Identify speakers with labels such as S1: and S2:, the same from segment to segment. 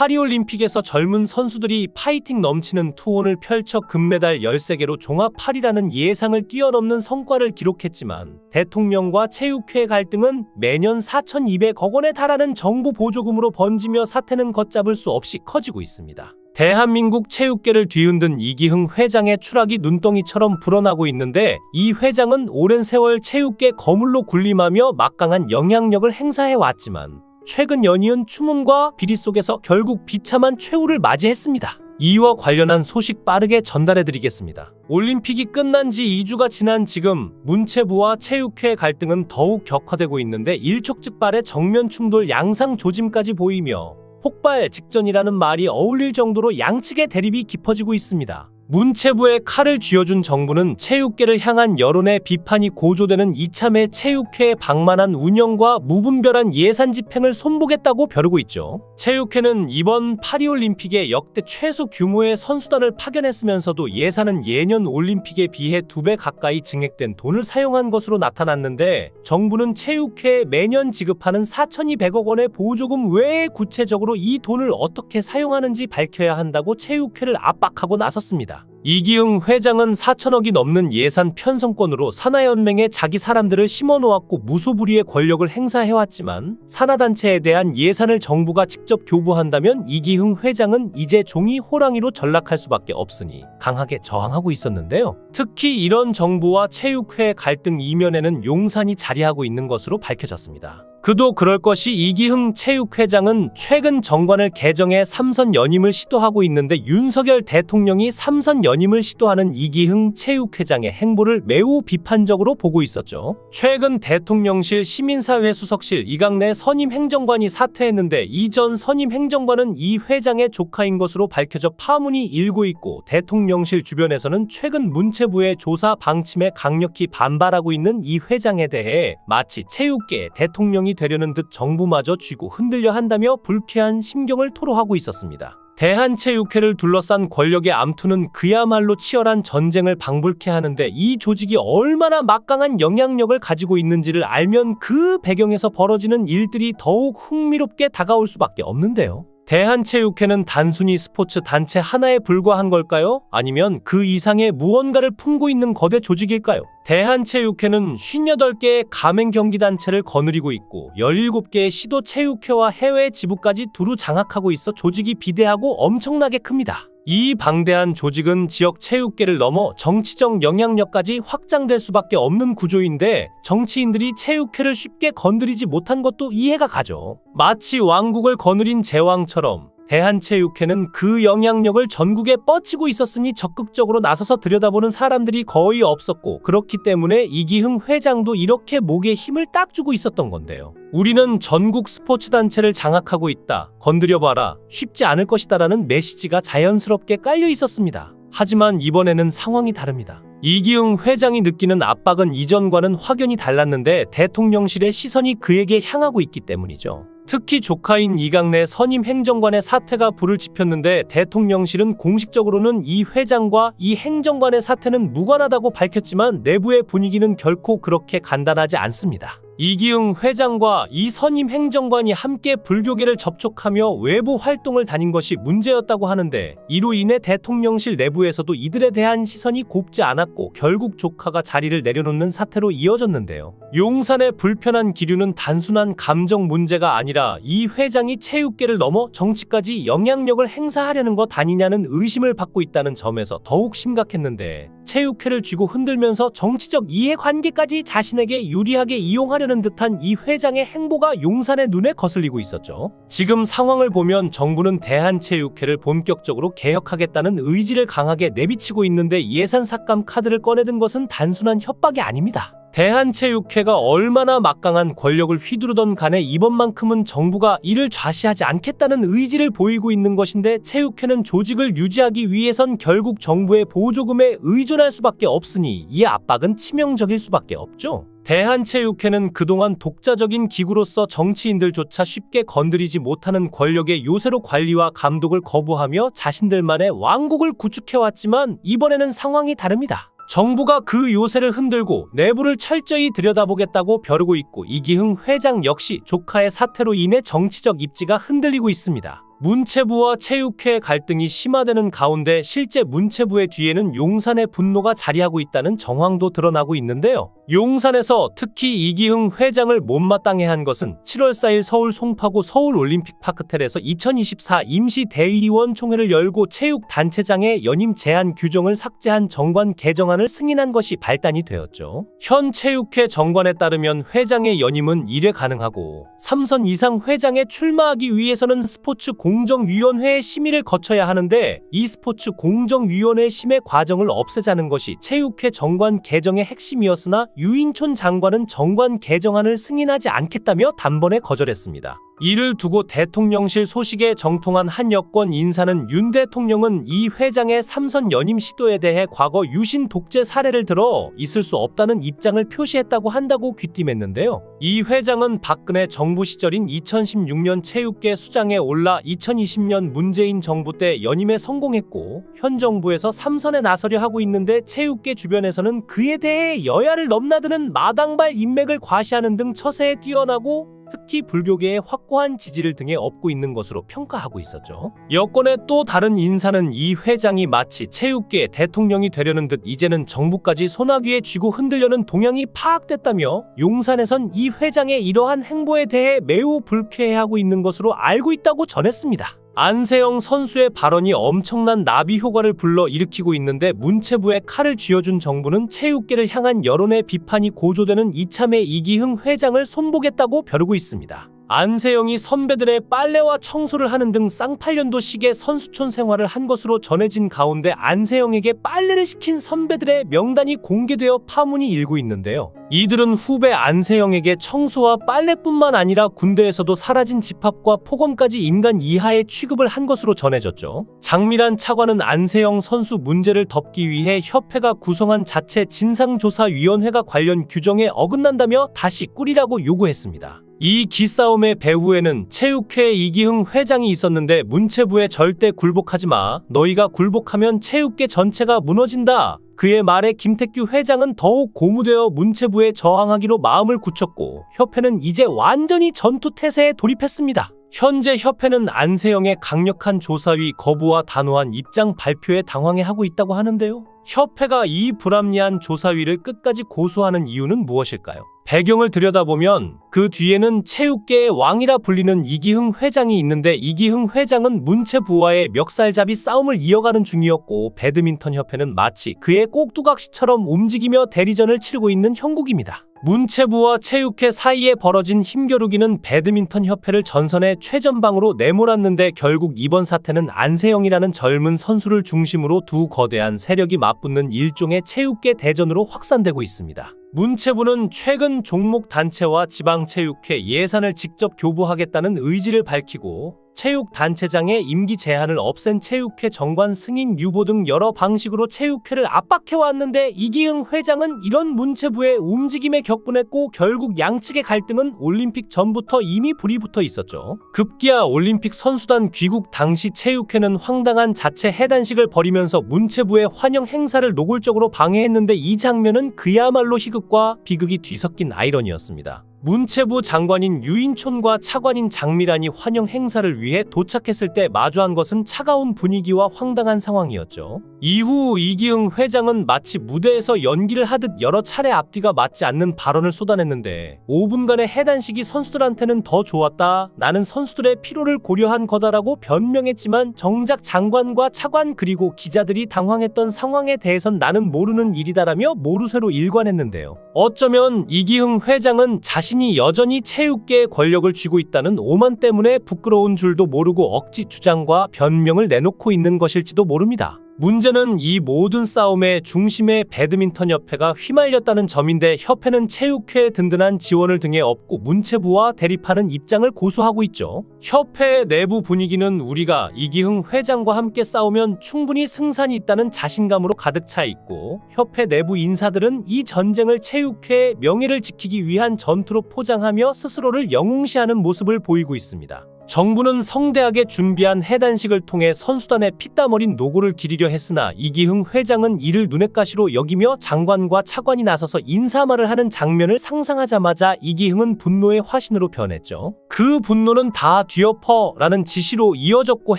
S1: 파리올림픽에서 젊은 선수들이 파이팅 넘치는 투혼을 펼쳐 금메달 13개로 종합 8이라는 예상을 뛰어넘는 성과를 기록했지만 대통령과 체육회 갈등은 매년 4,200억 원에 달하는 정부 보조금으로 번지며 사태는 걷잡을 수 없이 커지고 있습니다. 대한민국 체육계를 뒤흔든 이기흥 회장의 추락이 눈덩이처럼 불어나고 있는데 이 회장은 오랜 세월 체육계 거물로 군림하며 막강한 영향력을 행사해 왔지만 최근 연이은 추문과 비리 속에서 결국 비참한 최후를 맞이했습니다. 이와 관련한 소식 빠르게 전달해 드리겠습니다. 올림픽이 끝난 지 2주가 지난 지금 문체부와 체육회 갈등은 더욱 격화되고 있는데 일촉즉발의 정면 충돌 양상 조짐까지 보이며 폭발 직전이라는 말이 어울릴 정도로 양측의 대립이 깊어지고 있습니다. 문체부에 칼을 쥐어준 정부는 체육계를 향한 여론의 비판이 고조되는 이참에 체육회에 방만한 운영과 무분별한 예산 집행을 손보겠다고 벼르고 있죠. 체육회는 이번 파리올림픽에 역대 최소 규모의 선수단을 파견했으면서도 예산은 예년 올림픽에 비해 두 배 가까이 증액된 돈을 사용한 것으로 나타났는데 정부는 체육회에 매년 지급하는 4,200억 원의 보조금 외에 구체적으로 이 돈을 어떻게 사용하는지 밝혀야 한다고 체육회를 압박하고 나섰습니다. 이기흥 회장은 4천억이 넘는 예산 편성권으로 산하연맹에 자기 사람들을 심어놓았고 무소불위의 권력을 행사해왔지만 산하단체에 대한 예산을 정부가 직접 교부한다면 이기흥 회장은 이제 종이 호랑이로 전락할 수밖에 없으니 강하게 저항하고 있었는데요. 특히 이런 정부와 체육회 갈등 이면에는 용산이 자리하고 있는 것으로 밝혀졌습니다. 그도 그럴 것이 이기흥 체육회장은 최근 정관을 개정해 삼선 연임을 시도하고 있는데 윤석열 대통령이 삼선 연임을 시도하는 이기흥 체육회장의 행보를 매우 비판적으로 보고 있었죠. 최근 대통령실 시민사회 수석실 이강래 선임 행정관이 사퇴했는데 이전 선임 행정관은 이 회장의 조카인 것으로 밝혀져 파문이 일고 있고 대통령실 주변에서는 최근 문체부의 조사 방침에 강력히 반발하고 있는 이 회장에 대해 마치 체육계 대통령이 되려는 듯 정부마저 쥐고 흔들려 한다며 불쾌한 심경을 토로하고 있었습니다. 대한체육회를 둘러싼 권력의 암투는 그야말로 치열한 전쟁을 방불케 하는데 이 조직이 얼마나 막강한 영향력을 가지고 있는지를 알면 그 배경에서 벌어지는 일들이 더욱 흥미롭게 다가올 수밖에 없는데요. 대한체육회는 단순히 스포츠 단체 하나에 불과한 걸까요? 아니면 그 이상의 무언가를 품고 있는 거대 조직일까요? 대한체육회는 58개의 가맹 경기단체를 거느리고 있고 17개의 시도 체육회와 해외 지부까지 두루 장악하고 있어 조직이 비대하고 엄청나게 큽니다. 이 방대한 조직은 지역 체육계를 넘어 정치적 영향력까지 확장될 수밖에 없는 구조인데 정치인들이 체육회를 쉽게 건드리지 못한 것도 이해가 가죠. 마치 왕국을 거느린 제왕처럼 대한체육회는 그 영향력을 전국에 뻗치고 있었으니 적극적으로 나서서 들여다보는 사람들이 거의 없었고 그렇기 때문에 이기흥 회장도 이렇게 목에 힘을 딱 주고 있었던 건데요. 우리는 전국 스포츠 단체를 장악하고 있다. 건드려봐라. 쉽지 않을 것이다라는 메시지가 자연스럽게 깔려 있었습니다. 하지만 이번에는 상황이 다릅니다. 이기흥 회장이 느끼는 압박은 이전과는 확연히 달랐는데 대통령실의 시선이 그에게 향하고 있기 때문이죠. 특히 조카인 이강래 선임 행정관의 사태가 불을 지폈는데 대통령실은 공식적으로는 이 회장과 이 행정관의 사태는 무관하다고 밝혔지만 내부의 분위기는 결코 그렇게 간단하지 않습니다. 이기흥 회장과 이 선임 행정관이 함께 불교계를 접촉하며 외부 활동을 다닌 것이 문제였다고 하는데 이로 인해 대통령실 내부에서도 이들에 대한 시선이 곱지 않았고 결국 조카가 자리를 내려놓는 사태로 이어졌는데요. 용산의 불편한 기류는 단순한 감정 문제가 아니라 이 회장이 체육계를 넘어 정치까지 영향력을 행사하려는 것 아니냐는 의심을 받고 있다는 점에서 더욱 심각했는데 체육회를 쥐고 흔들면서 정치적 이해관계까지 자신에게 유리하게 이용하려는 듯한 이 회장의 행보가 용산의 눈에 거슬리고 있었죠. 지금 상황을 보면 정부는 대한체육회를 본격적으로 개혁하겠다는 의지를 강하게 내비치고 있는데 예산 삭감 카드를 꺼내든 것은 단순한 협박이 아닙니다. 대한체육회가 얼마나 막강한 권력을 휘두르던 간에 이번만큼은 정부가 이를 좌시하지 않겠다는 의지를 보이고 있는 것인데 체육회는 조직을 유지하기 위해선 결국 정부의 보조금에 의존할 수밖에 없으니 이 압박은 치명적일 수밖에 없죠. 대한체육회는 그동안 독자적인 기구로서 정치인들조차 쉽게 건드리지 못하는 권력의 요새로 관리와 감독을 거부하며 자신들만의 왕국을 구축해왔지만 이번에는 상황이 다릅니다. 정부가 그 요새를 흔들고 내부를 철저히 들여다보겠다고 벼르고 있고 이기흥 회장 역시 조카의 사태로 인해 정치적 입지가 흔들리고 있습니다. 문체부와 체육회 갈등이 심화되는 가운데 실제 문체부의 뒤에는 용산의 분노가 자리하고 있다는 정황도 드러나고 있는데요. 용산에서 특히 이기흥 회장을 못마땅해 한 것은 7월 4일 서울 송파구 서울올림픽파크텔에서 2024 임시 대의원 총회를 열고 체육단체장의 연임 제한 규정을 삭제한 정관 개정안을 승인한 것이 발단이 되었죠. 현 체육회 정관에 따르면 회장의 연임은 1회 가능하고 3선 이상 회장에 출마하기 위해서는 스포츠 공 정위원회의 심의를 거쳐야 하는데 이 스포츠 공정위원회 심의 과정을 없애자는 것이 체육회 정관 개정의 핵심이었으나 유인촌 장관은 정관 개정안을 승인하지 않겠다며 단번에 거절했습니다. 이를 두고 대통령실 소식에 정통한 한 여권 인사는 윤 대통령은 이 회장의 삼선 연임 시도에 대해 과거 유신 독재 사례를 들어 있을 수 없다는 입장을 표시했다고 한다고 귀띔했는데요. 이 회장은 박근혜 정부 시절인 2016년 체육계 수장에 올라 2020년 문재인 정부 때 연임에 성공했고 현 정부에서 삼선에 나서려 하고 있는데 체육계 주변에서는 그에 대해 여야를 넘나드는 마당발 인맥을 과시하는 등 처세에 뛰어나고 특히 불교계의 확고한 지지를 등에 업고 있는 것으로 평가하고 있었죠. 여권의 또 다른 인사는 이 회장이 마치 체육계 대통령이 되려는 듯 이제는 정부까지 소나귀에 쥐고 흔들려는 동향이 파악됐다며 용산에선 이 회장의 이러한 행보에 대해 매우 불쾌해하고 있는 것으로 알고 있다고 전했습니다. 안세영 선수의 발언이 엄청난 나비 효과를 불러 일으키고 있는데 문체부에 칼을 쥐어준 정부는 체육계를 향한 여론의 비판이 고조되는 이참에 이기흥 회장을 손보겠다고 벼르고 있습니다. 안세영이 선배들의 빨래와 청소를 하는 등 쌍팔년도식의 선수촌 생활을 한 것으로 전해진 가운데 안세영에게 빨래를 시킨 선배들의 명단이 공개되어 파문이 일고 있는데요. 이들은 후배 안세영에게 청소와 빨래뿐만 아니라 군대에서도 사라진 집합과 폭언까지 인간 이하의 취급을 한 것으로 전해졌죠. 장미란 차관은 안세영 선수 문제를 덮기 위해 협회가 구성한 자체 진상조사위원회가 관련 규정에 어긋난다며 다시 꾸리라고 요구했습니다. 이 기싸움의 배후에는 체육회 이기흥 회장이 있었는데 문체부에 절대 굴복하지 마. 너희가 굴복하면 체육계 전체가 무너진다. 그의 말에 김택규 회장은 더욱 고무되어 문체부에 저항하기로 마음을 굳혔고 협회는 이제 완전히 전투 태세에 돌입했습니다. 현재 협회는 안세영의 강력한 조사위 거부와 단호한 입장 발표에 당황해하고 있다고 하는데요. 협회가 이 불합리한 조사위를 끝까지 고소하는 이유는 무엇일까요? 배경을 들여다보면 그 뒤에는 체육계의 왕이라 불리는 이기흥 회장이 있는데 이기흥 회장은 문체부와의 멱살잡이 싸움을 이어가는 중이었고 배드민턴 협회는 마치 그의 꼭두각시처럼 움직이며 대리전을 치르고 있는 형국입니다. 문체부와 체육회 사이에 벌어진 힘겨루기는 배드민턴 협회를 전선의 최전방으로 내몰았는데 결국 이번 사태는 안세영이라는 젊은 선수를 중심으로 두 거대한 세력이 맞 붙는 일종의 체육계 대전으로 확산되고 있습니다. 문체부는 최근 종목 단체와 지방체육회 예산을 직접 교부하겠다는 의지를 밝히고 체육단체장의 임기 제한을 없앤 체육회 정관 승인 유보 등 여러 방식으로 체육회를 압박해왔는데 이기흥 회장은 이런 문체부의 움직임에 격분했고 결국 양측의 갈등은 올림픽 전부터 이미 불이 붙어 있었죠. 급기야 올림픽 선수단 귀국 당시 체육회는 황당한 자체 해단식을 벌이면서 문체부의 환영 행사를 노골적으로 방해했는데 이 장면은 그야말로 희극과 비극이 뒤섞인 아이러니였습니다. 문체부 장관인 유인촌과 차관인 장미란이 환영 행사를 위해 도착했을 때 마주한 것은 차가운 분위기와 황당한 상황이었죠. 이후 이기흥 회장은 마치 무대에서 연기를 하듯 여러 차례 앞뒤가 맞지 않는 발언을 쏟아냈는데 5분간의 해단식이 선수들한테는 더 좋았다. 나는 선수들의 피로를 고려한 거다라고 변명했지만 정작 장관과 차관 그리고 기자들이 당황했던 상황에 대해선 나는 모르는 일이다라며 모르쇠로 일관했는데요. 어쩌면 이기흥 회장은 자신 이 여전히 체육계의 권력을 쥐고 있다는 오만 때문에 부끄러운 줄도 모르고 억지 주장과 변명을 내놓고 있는 것일지도 모릅니다. 문제는 이 모든 싸움의 중심에 배드민턴 협회가 휘말렸다는 점인데 협회는 체육회의 든든한 지원을 등에 업고 문체부와 대립하는 입장을 고수하고 있죠. 협회 내부 분위기는 우리가 이기흥 회장과 함께 싸우면 충분히 승산이 있다는 자신감으로 가득 차 있고 협회 내부 인사들은 이 전쟁을 체육회의 명예를 지키기 위한 전투로 포장하며 스스로를 영웅시하는 모습을 보이고 있습니다. 정부는 성대하게 준비한 해단식을 통해 선수단의 피땀 어린 노고를 기리려 했으나 이기흥 회장은 이를 눈엣 가시로 여기며 장관과 차관이 나서서 인사말을 하는 장면을 상상하자마자 이기흥은 분노의 화신으로 변했죠. 그 분노는 다 뒤엎어라는 지시로 이어졌고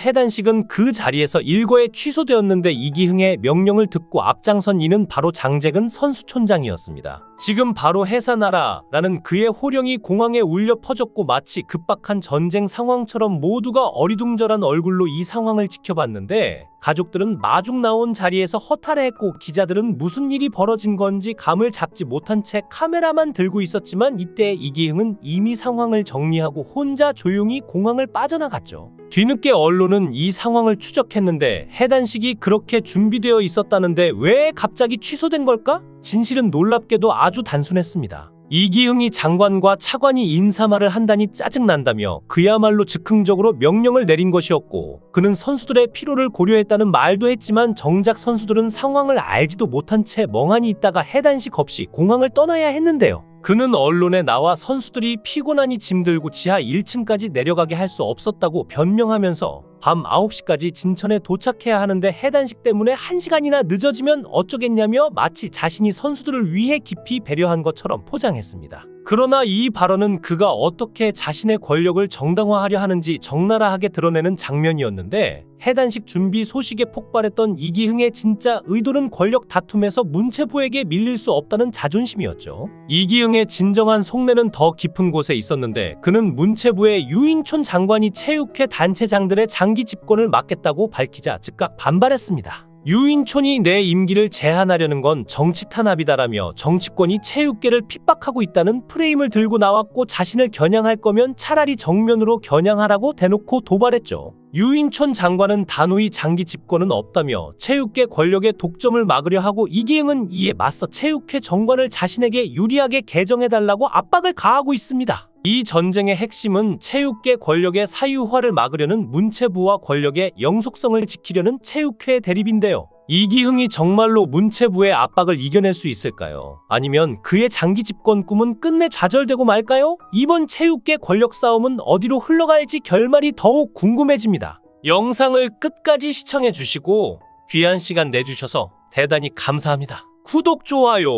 S1: 해단식은 그 자리에서 일거에 취소되었는데 이기흥의 명령을 듣고 앞장선 이는 바로 장재근 선수촌장이었습니다. 지금 바로 해산하라라는 그의 호령이 공항에 울려 퍼졌고 마치 급박한 전쟁 상황 처럼 모두가 어리둥절한 얼굴로 이 상황을 지켜봤는데 가족들은 마중 나온 자리에서 허탈해했고 기자들은 무슨 일이 벌어진 건지 감을 잡지 못한 채 카메라만 들고 있었지만 이때 이기흥은 이미 상황을 정리하고 혼자 조용히 공항을 빠져나갔죠. 뒤늦게 언론은 이 상황을 추적했는데 해단식이 그렇게 준비되어 있었다는데 왜 갑자기 취소된 걸까? 진실은 놀랍게도 아주 단순했습니다. 이기흥이 장관과 차관이 인사말을 한다니 짜증난다며 그야말로 즉흥적으로 명령을 내린 것이었고 그는 선수들의 피로를 고려했다는 말도 했지만 정작 선수들은 상황을 알지도 못한 채 멍하니 있다가 해단식 없이 공항을 떠나야 했는데요. 그는 언론에 나와 선수들이 피곤하니 짐 들고 지하 1층까지 내려가게 할 수 없었다고 변명하면서 밤 9시까지 진천에 도착해야 하는데 해단식 때문에 1시간이나 늦어지면 어쩌겠냐며 마치 자신이 선수들을 위해 깊이 배려한 것처럼 포장했습니다. 그러나 이 발언은 그가 어떻게 자신의 권력을 정당화하려 하는지 적나라하게 드러내는 장면이었는데 해단식 준비 소식에 폭발했던 이기흥의 진짜 의도는 권력 다툼에서 문체부에게 밀릴 수 없다는 자존심이었죠. 이기흥의 진정한 속내는 더 깊은 곳에 있었는데 그는 문체부의 유인촌 장관이 체육회 단체장들의 장기 집권을 막겠다고 밝히자 즉각 반발했습니다. 유인촌이 내 임기를 제한하려는 건 정치 탄압이다라며 정치권이 체육계를 핍박하고 있다는 프레임을 들고 나왔고 자신을 겨냥할 거면 차라리 정면으로 겨냥하라고 대놓고 도발했죠. 유인촌 장관은 단호히 장기 집권은 없다며 체육계 권력의 독점을 막으려 하고 이기흥은 이에 맞서 체육회 정관을 자신에게 유리하게 개정해달라고 압박을 가하고 있습니다. 이 전쟁의 핵심은 체육계 권력의 사유화를 막으려는 문체부와 권력의 영속성을 지키려는 체육회 대립인데요. 이기흥이 정말로 문체부의 압박을 이겨낼 수 있을까요? 아니면 그의 장기 집권 꿈은 끝내 좌절되고 말까요? 이번 체육계 권력 싸움은 어디로 흘러갈지 결말이 더욱 궁금해집니다. 영상을 끝까지 시청해 주시고 귀한 시간 내주셔서 대단히 감사합니다. 구독, 좋아요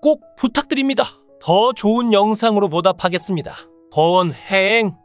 S1: 꼭 부탁드립니다. 더 좋은 영상으로 보답하겠습니다. 거원 해행